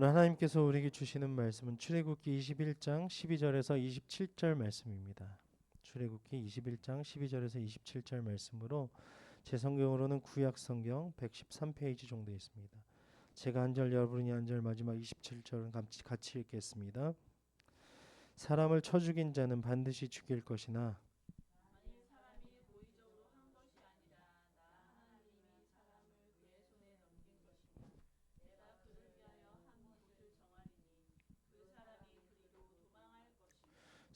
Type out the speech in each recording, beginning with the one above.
오늘 하나님께서 우리에게 주시는 말씀은 출애굽기 21장 12절에서 27절 말씀입니다. 출애굽기 21장 12절에서 27절 말씀으로 제 성경으로는 구약 성경 113페이지 정도 있습니다. 제가 한 절 여러분이 한 절 마지막 27절은 같이, 읽겠습니다. 사람을 쳐 죽인 자는 반드시 죽일 것이나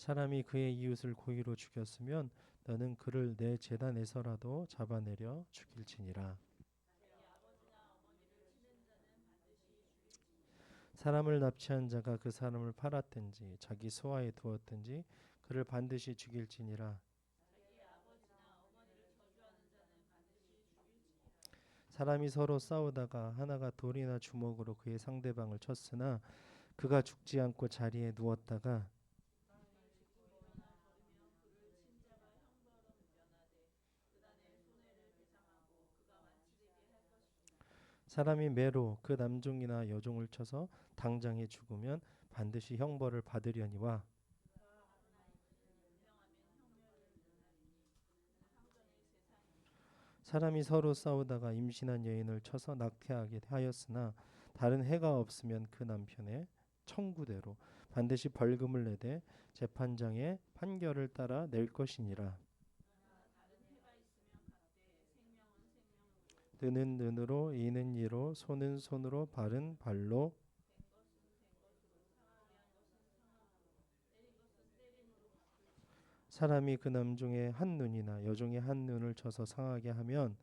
사람이 그의 이웃을 고의로 죽였으면 나는 그를 내 재단에서라도 잡아내려 죽일지니라. 사람을 납치한 자가 그 사람을 팔았든지 자기 소화에 두었든지 그를 반드시 죽일지니라 사람이 서로 싸우다가 하나가 돌이나 주먹으로 그의 상대방을 쳤으나 그가 죽지 않고 자리에 누웠다가 땅을 짚고 일어나 걸으며 그를 친 자가 형벌로 면하되 그단의 손해를 배상하고 그가 완치되게 할 것이니라 사람이 매로 그 남종이나 여종을 쳐서 당장에 죽으면 반드시 형벌을 받으려니와 사람이 서로 싸우다가 임신한 여인을 쳐서 낙태하게 하였으나 다른 해가 없으면 그 남편의 청구대로 반드시 벌금을 내되 재판장의 판결을 따라 낼 것이니라. 그러나 다른 해가 있으면 같되 생명은 느는 눈으로 이는 이로 손은 손으로 발은 발로 사람이 그 남종의 한 눈이나 여종의 한 눈을 쳐서 상하게 하면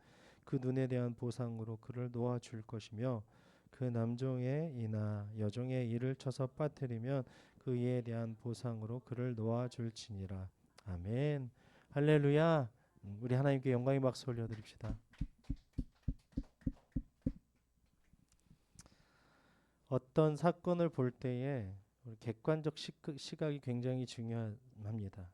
그 눈에 대한 보상으로 그를 놓아 줄 것이며 그 남종의 이나 여종의 이를 쳐서 빠뜨리면 그 이에 대한 보상으로 그를 놓아 줄지니라. 아멘. 할렐루야. 음, 우리 하나님께 영광의 박수 올려드립시다. 어떤 사건을 볼 때에 객관적 시각- 시각이 굉장히 중요합니다.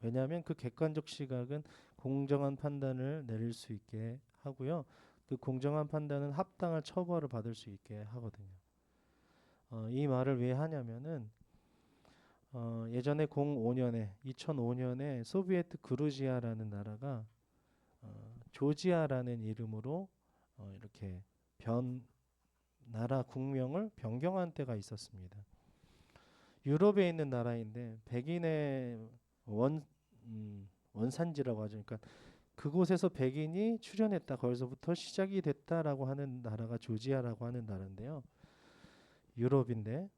왜냐하면 그 객관적 시각은 공정한 판단을 내릴 수 있게 하고요. 그 공정한 판단은 합당한 처벌을 받을 수 있게 하거든요. 어, 이 말을 왜 하냐면은 어, 예전에 05년에 2005년에 소비에트 그루지아라는 나라가 어, 조지아라는 이름으로 어, 이렇게 변 나라 국명을 변경한 때가 있었습니다. 유럽에 있는 나라인데 백인의 원 음, 원산지라고 하죠. 그러니까 그곳에서 백인이 출현했다. 거기서부터 시작이 됐다라고 하는 나라가 조지아라고 하는 나라인데요. 유럽인데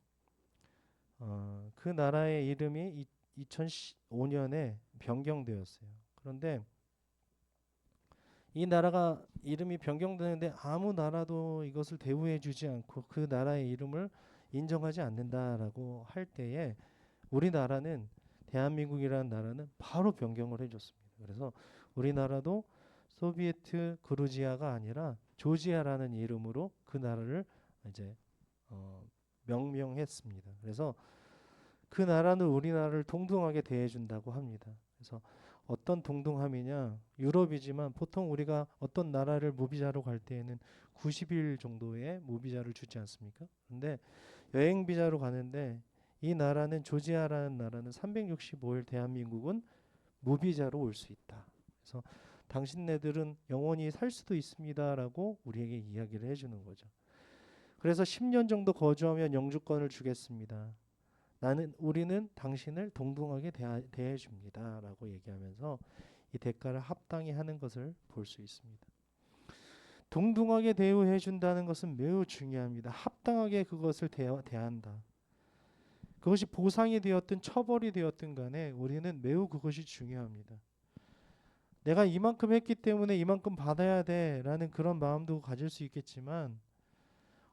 어, 그 나라의 이름이 2005년에 변경되었어요. 그런데 이 나라가 이름이 변경되는데 아무 나라도 이것을 대우해 주지 않고 그 나라의 이름을 인정하지 않는다라고 할 때에 우리나라는 대한민국이라는 나라는 바로 변경을 해줬습니다. 그래서 우리나라도 소비에트 그루지아가 아니라 조지아라는 이름으로 그 나라를 이제 어, 명명했습니다. 그래서 그 나라는 우리나라를 동등하게 대해준다고 합니다. 그래서 어떤 동등함이냐 유럽이지만 보통 우리가 어떤 나라를 무비자로 갈 때에는 90일 정도의 무비자를 주지 않습니까? 근데 여행 비자로 가는데 이 나라는 조지아라는 나라는 365일 대한민국은 무비자로 올 수 있다. 그래서 당신네들은 영원히 살 수도 있습니다라고 우리에게 이야기를 해주는 거죠. 그래서 10년 정도 거주하면 영주권을 주겠습니다. 나는 우리는 당신을 동등하게 대해 줍니다라고 얘기하면서 이 대가를 합당히 하는 것을 볼 수 있습니다. 동등하게 대우해 준다는 것은 매우 중요합니다. 합당하게 그것을 대하, 대한다. 그것이 보상이 되었든 처벌이 되었든 간에 우리는 매우 그것이 중요합니다. 내가 이만큼 했기 때문에 이만큼 받아야 돼라는 그런 마음도 가질 수 있겠지만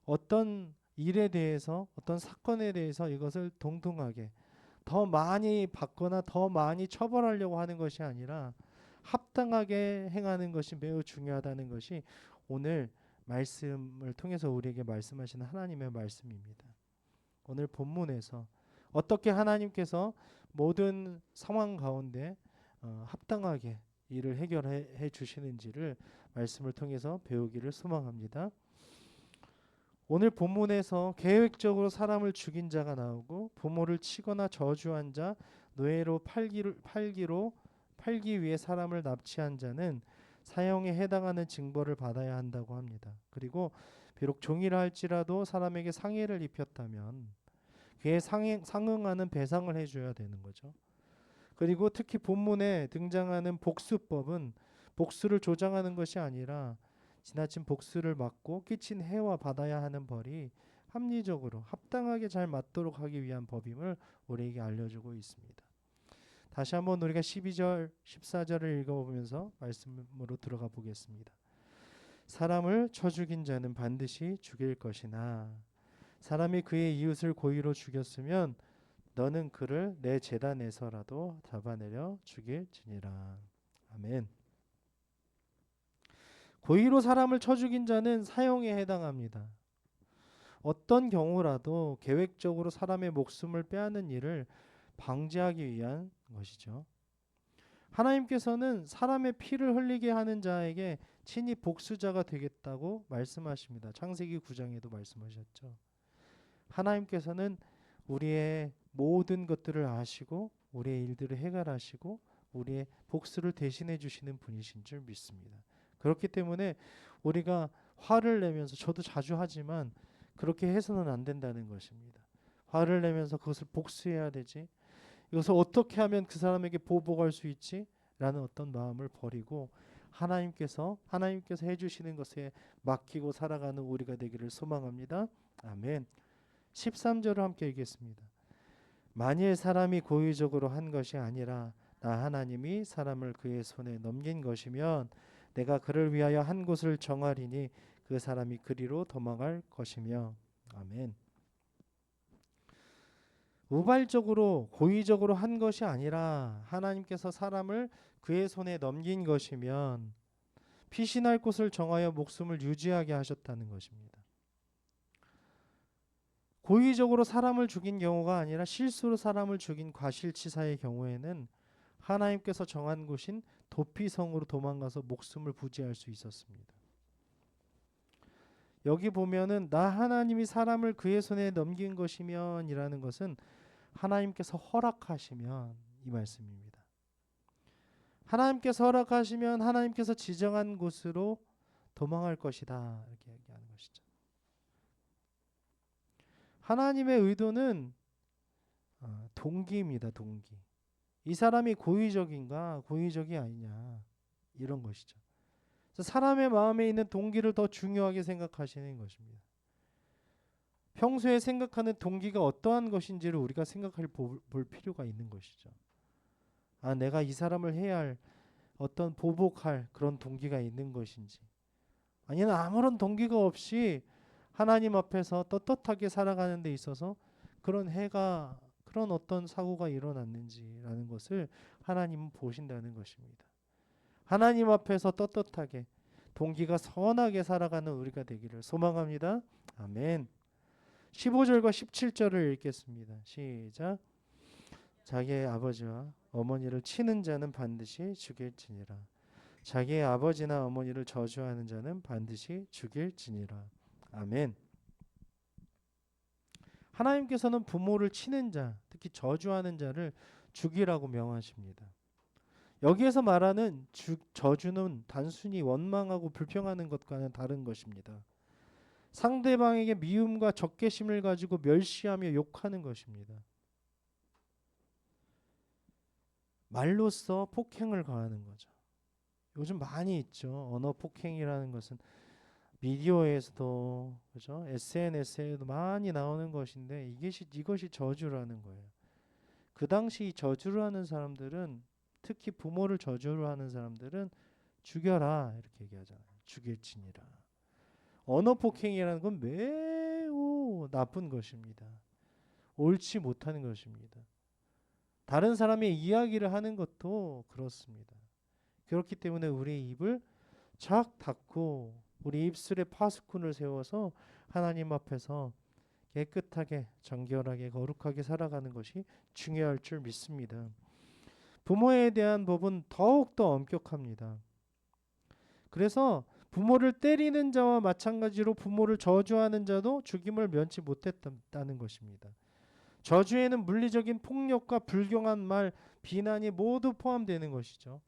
어떤 일에 대해서 어떤 사건에 대해서 이것을 동등하게 더 많이 받거나 더 많이 처벌하려고 하는 것이 아니라 합당하게 행하는 것이 매우 중요하다는 것이 오늘 말씀을 통해서 우리에게 말씀하시는 하나님의 말씀입니다. 오늘 본문에서 어떻게 하나님께서 모든 상황 가운데 어, 합당하게 일을 해결해 주시는지를 말씀을 통해서 배우기를 소망합니다. 오늘 본문에서 계획적으로 사람을 죽인 자가 나오고 부모를 치거나 저주한 자, 노예로 팔기로, 팔기로 팔기 위해 사람을 납치한 자는 사형에 해당하는 징벌을 받아야 한다고 합니다. 그리고 비록 종이라 할지라도 사람에게 상해를 입혔다면 그에 상해, 상응하는 배상을 해줘야 되는 거죠. 그리고 특히 본문에 등장하는 복수법은 복수를 조장하는 것이 아니라 지나친 복수를 막고 끼친 해와 받아야 하는 벌이 합리적으로 합당하게 잘 맞도록 하기 위한 법임을 우리에게 알려주고 있습니다. 다시 한번 우리가 12절, 14절을 읽어보면서 말씀으로 들어가 보겠습니다. 사람을 쳐 죽인 자는 반드시 죽일 것이나 사람이 그의 이웃을 고의로 죽였으면 너는 그를 내 재단에서라도 잡아내려 죽일지니라. 아멘. 고의로 사람을 쳐 죽인 자는 사형에 해당합니다. 어떤 경우라도 계획적으로 사람의 목숨을 빼앗는 일을 방지하기 위한 것이죠. 하나님께서는 사람의 피를 흘리게 하는 자에게 친히 복수자가 되겠다고 말씀하십니다. 창세기 9장에도 말씀하셨죠. 하나님께서는 우리의 모든 것들을 아시고 우리의 일들을 해결하시고 우리의 복수를 대신해 주시는 분이신 줄 믿습니다. 그렇기 때문에 우리가 화를 내면서 저도 자주 하지만 그렇게 해서는 안 된다는 것입니다. 화를 내면서 그것을 복수해야 되지. 이것을 어떻게 하면 그 사람에게 보복할 수 있지? 라는 어떤 마음을 버리고 하나님께서 하나님께서 해 주시는 것에 맡기고 살아가는 우리가 되기를 소망합니다. 아멘. 13절을 함께 읽겠습니다. 만일 사람이 고의적으로 한 것이 아니라 나 하나님이 사람을 그의 손에 넘긴 것이면 내가 그를 위하여 한 곳을 정하리니 그 사람이 그리로 도망할 것이며 아멘. 우발적으로 고의적으로 한 것이 아니라 하나님께서 사람을 그의 손에 넘긴 것이면 피신할 곳을 정하여 목숨을 유지하게 하셨다는 것입니다. 고의적으로 사람을 죽인 경우가 아니라 실수로 사람을 죽인 과실치사의 경우에는 하나님께서 정한 곳인 도피성으로 도망가서 목숨을 부지할 수 있었습니다. 여기 보면은 나 하나님이 사람을 그의 손에 넘긴 것이면이라는 것은 하나님께서 허락하시면 이 말씀입니다. 하나님께서 허락하시면 하나님께서 지정한 곳으로 도망할 것이다 이렇게 얘기하는 것이죠. 하나님의 의도는 어, 동기입니다. 동기. 이 사람이 고의적인가 고의적이 아니냐 이런 것이죠. 사람의 마음에 있는 동기를 더 중요하게 생각하시는 것입니다. 평소에 생각하는 동기가 어떠한 것인지를 우리가 생각할 볼, 볼 필요가 있는 것이죠. 아, 내가 이 사람을 해야 할 어떤 보복할 그런 동기가 있는 것인지 아니면 아무런 동기가 없이 하나님 앞에서 떳떳하게 살아가는 데 있어서 그런 해가 그런 어떤 사고가 일어났는지라는 것을 하나님은 보신다는 것입니다. 하나님 앞에서 떳떳하게 동기가 선하게 살아가는 우리가 되기를 소망합니다. 아멘. 15절과 17절을 읽겠습니다. 시작. 자기의 아버지와 어머니를 치는 자는 반드시 죽일지니라. 자기의 아버지나 어머니를 저주하는 자는 반드시 죽일지니라. 아멘. 하나님께서는 부모를 치는 자, 특히 저주하는 자를 죽이라고 명하십니다. 여기에서 말하는 주, 저주는 단순히 원망하고 불평하는 것과는 다른 것입니다. 상대방에게 미움과 적개심을 가지고 멸시하며 욕하는 것입니다. 말로써 폭행을 가하는 거죠. 요즘 많이 있죠. 언어 폭행이라는 것은 미디어에서도 그죠? SNS에도 많이 나오는 것인데 이것이 이것이 저주라는 거예요. 그 당시 저주를 하는 사람들은 특히 부모를 저주를 하는 사람들은 죽여라 이렇게 얘기하잖아요. 죽일지니라. 언어 폭행이라는 건 매우 나쁜 것입니다. 옳지 못하는 것입니다. 다른 사람의 이야기를 하는 것도 그렇습니다. 그렇기 때문에 우리 입을 착 닫고 우리 입술에 파수꾼을 세워서 하나님 앞에서 깨끗하게 정결하게 거룩하게 살아가는 것이 중요할 줄 믿습니다. 부모에 대한 법은 더욱 더 엄격합니다. 그래서 부모를 때리는 자와 마찬가지로 부모를 저주하는 자도 죽임을 면치 못했다는 것입니다. 저주에는 물리적인 폭력과 불경한 말, 비난이 모두 포함되는 것이죠.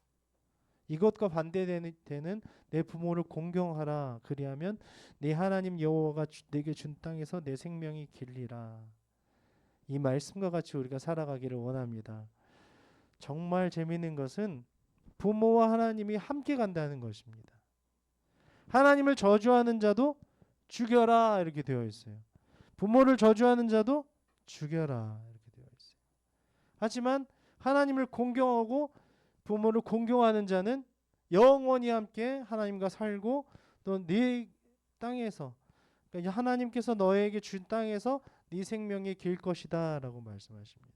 이것과 반대되는 되는 내 부모를 공경하라. 그리하면 네 하나님 여호와가 주- 내게 준 땅에서 내 생명이 길리라. 이 말씀과 같이 우리가 살아가기를 원합니다. 정말 재미있는 것은 부모와 하나님이 함께 간다는 것입니다. 하나님을 저주하는 자도 죽여라 이렇게 되어 있어요. 부모를 저주하는 자도 죽여라 이렇게 되어 있어요. 하지만 하나님을 공경하고 부모를 공경하는 자는 영원히 함께 하나님과 살고 또 네 땅에서 그러니까 하나님께서 너에게 준 땅에서 네 생명이 길 것이다라고 말씀하십니다.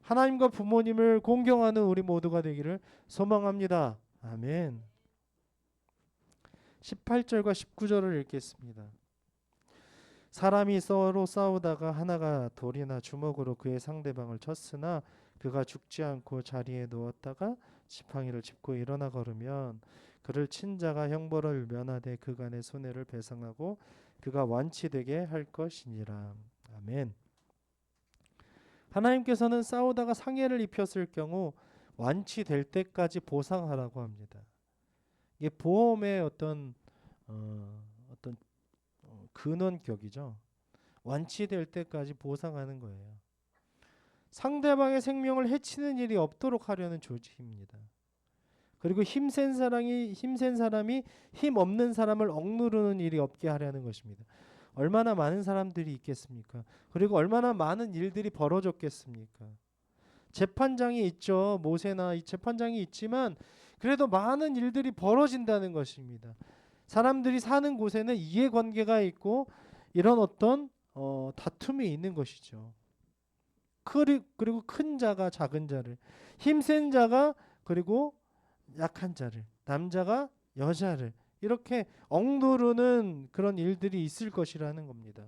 하나님과 부모님을 공경하는 우리 모두가 되기를 소망합니다. 아멘. 18절과 19절을 읽겠습니다. 사람이 서로 싸우다가 하나가 돌이나 주먹으로 그의 상대방을 쳤으나 그가 죽지 않고 자리에 누웠다가 지팡이를 짚고 일어나 걸으면 그를 친 자가 형벌을 면하되 그간의 손해를 배상하고 그가 완치되게 할 것이니라. 아멘. 하나님께서는 싸우다가 상해를 입혔을 경우 완치될 때까지 보상하라고 합니다. 이게 보험의 어떤 어, 어떤 어, 근원격이죠. 완치될 때까지 보상하는 거예요. 상대방의 생명을 해치는 일이 없도록 하려는 조직입니다. 그리고 힘센 사람이 힘센 사람이 힘 없는 사람을 억누르는 일이 없게 하려는 것입니다. 얼마나 많은 사람들이 있겠습니까? 그리고 얼마나 많은 일들이 벌어졌겠습니까? 재판장이 있죠. 모세나 이 재판장이 있지만 그래도 많은 일들이 벌어진다는 것입니다. 사람들이 사는 곳에는 이해관계가 있고 이런 어떤 어, 다툼이 있는 것이죠. 그리- 그리고 큰 자가 작은 자를, 힘센 자가 그리고 약한 자를, 남자가 여자를 이렇게 억누르는 그런 일들이 있을 것이라는 겁니다.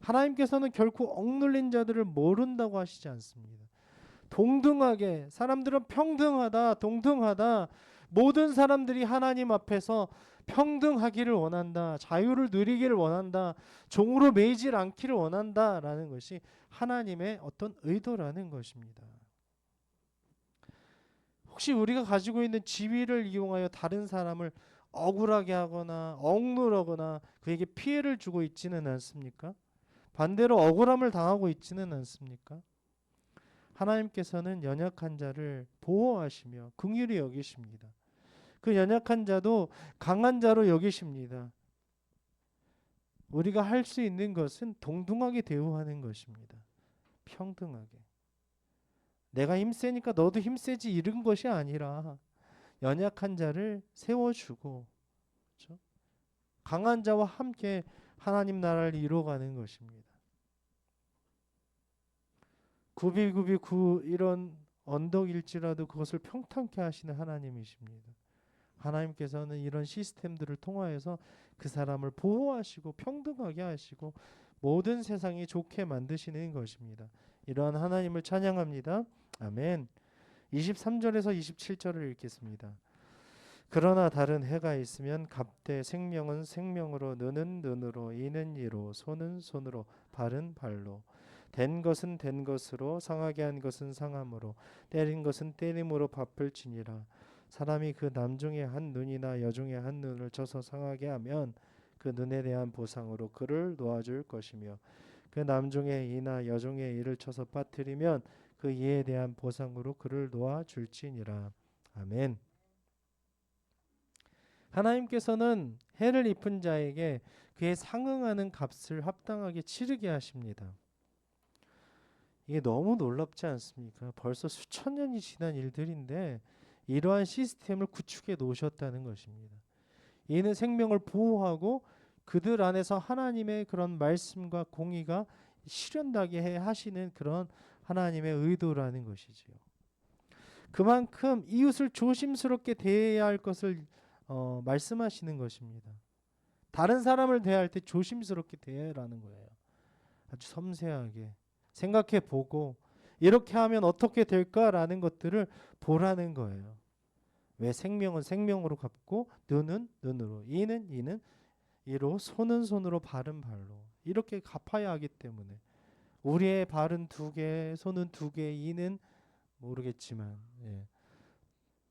하나님께서는 결코 억눌린 자들을 모른다고 하시지 않습니다. 동등하게 사람들은 평등하다, 동등하다. 모든 사람들이 하나님 앞에서 평등하기를 원한다. 자유를 누리기를 원한다. 종으로 매이질 않기를 원한다라는 것이 하나님의 어떤 의도라는 것입니다. 혹시 우리가 가지고 있는 지위를 이용하여 다른 사람을 억울하게 하거나 억누르거나 그에게 피해를 주고 있지는 않습니까? 반대로 억울함을 당하고 있지는 않습니까? 하나님께서는 연약한 자를 보호하시며 긍휼히 여기십니다. 그 연약한 자도 강한 자로 여기십니다. 우리가 할 수 있는 것은 동등하게 대우하는 것입니다. 평등하게. 내가 힘세니까 너도 힘세지 이런 것이 아니라 연약한 자를 세워주고 그렇죠? 강한 자와 함께 하나님 나라를 이루어가는 것입니다. 구비구비 구 이런 언덕일지라도 그것을 평탄케 하시는 하나님이십니다. 하나님께서는 이런 시스템들을 통하여서 그 사람을 보호하시고 평등하게 하시고 모든 세상이 좋게 만드시는 것입니다. 이러한 하나님을 찬양합니다. 아멘. 23절에서 27절을 읽겠습니다. 그러나 다른 해가 있으면 갑대 생명은 생명으로 느는 눈으로 이는 이로 손은 손으로 발은 발로 된 것은 된 것으로 상하게 한 것은 상함으로 때린 것은 때림으로 밥을 지니라 사람이 그 남중의 한 눈이나 여중의 한 눈을 쳐서 상하게 하면 그 눈에 대한 보상으로 그를 놓아줄 것이며 그 남중의 이나 여중의 이를 쳐서 빠뜨리면 그 이에 대한 보상으로 그를 놓아줄지니라 아멘. 하나님께서는 해를 입은 자에게 그에 상응하는 값을 합당하게 치르게 하십니다. 이게 너무 놀랍지 않습니까? 벌써 수천 년이 지난 일들인데 이러한 시스템을 구축해 놓으셨다는 것입니다. 이는 생명을 보호하고 그들 안에서 하나님의 그런 말씀과 공의가 실현나게 해 하시는 그런 하나님의 의도라는 것이지요. 그만큼 이웃을 조심스럽게 대해야 할 것을 어, 말씀하시는 것입니다. 다른 사람을 대할 때 조심스럽게 대해라는 거예요. 아주 섬세하게 생각해 보고 이렇게 하면 어떻게 될까라는 것들을 보라는 거예요. 왜 생명은 생명으로 갚고 눈은 눈으로 이는 이는 이로 손은 손으로 발은 발로 이렇게 갚아야 하기 때문에 우리의 발은 두 개, 손은 두 개, 이는 모르겠지만 예.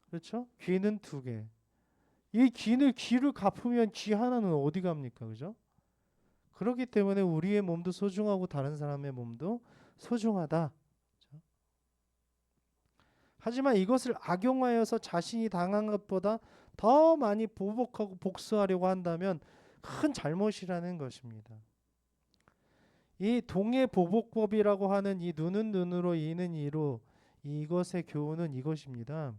그렇죠? 귀는 두 개. 이 귀를 귀를 갚으면 귀 하나는 어디 갑니까? 그죠? 그렇기 때문에 우리의 몸도 소중하고 다른 사람의 몸도 소중하다. 하지만 이것을 악용하여서 자신이 당한 것보다 더 많이 보복하고 복수하려고 한다면 큰 잘못이라는 것입니다. 이 동해 보복법이라고 하는 이 눈은 눈으로 이는 이로 이것의 교훈은 이것입니다.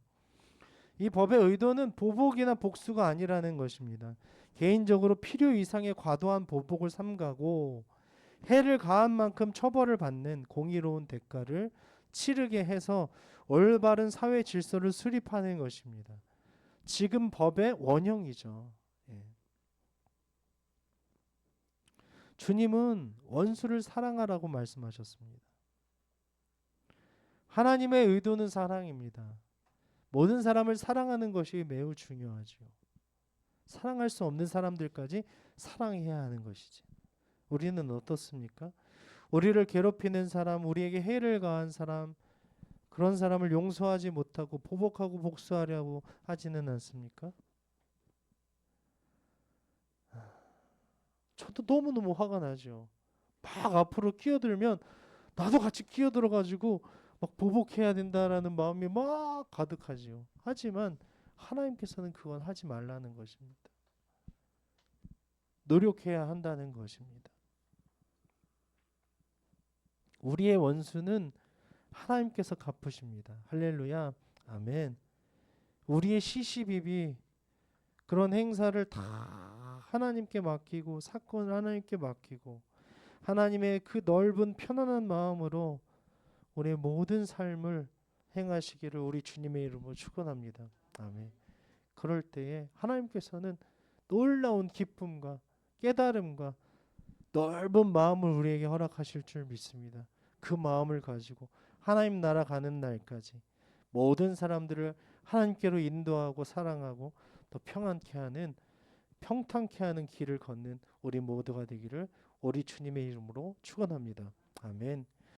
이 법의 의도는 보복이나 복수가 아니라는 것입니다. 개인적으로 필요 이상의 과도한 보복을 삼가고 해를 가한 만큼 처벌을 받는 공의로운 대가를 치르게 해서 올바른 사회 질서를 수립하는 것입니다. 지금 법의 원형이죠. 예. 주님은 원수를 사랑하라고 말씀하셨습니다. 하나님의 의도는 사랑입니다. 모든 사람을 사랑하는 것이 매우 중요하죠. 사랑할 수 없는 사람들까지 사랑해야 하는 것이지. 우리는 어떻습니까? 우리를 괴롭히는 사람, 우리에게 해를 가한 사람, 그런 사람을 용서하지 못하고 보복하고 복수하려고 하지는 않습니까? 저도 너무너무 화가 나죠. 막 앞으로 끼어들면 나도 같이 끼어들어 가지고 막 보복해야 된다라는 마음이 막 가득하지요. 하지만 하나님께서는 그건 하지 말라는 것입니다. 노력해야 한다는 것입니다. 우리의 원수는 하나님께서 갚으십니다. 할렐루야. 아멘. 우리의 시시비비 그런 행사를 다 하나님께 맡기고 사건을 하나님께 맡기고 하나님의 그 넓은 편안한 마음으로 우리의 모든 삶을 행하시기를 우리 주님의 이름으로 축원합니다. 아멘. 그럴 때에 하나님께서는 놀라운 기쁨과 깨달음과 넓은 마음을 우리에게 허락하실 줄 믿습니다. 그 마음을 가지고 하나님 나라 가는 날까지 모든 사람들을 하나님께로 인도하고 사랑하고 더 평안케 하는 평탄케 하는 길을 걷는 우리 모두가 되기를 우리 주님의 이름으로 축원합니다. 아멘.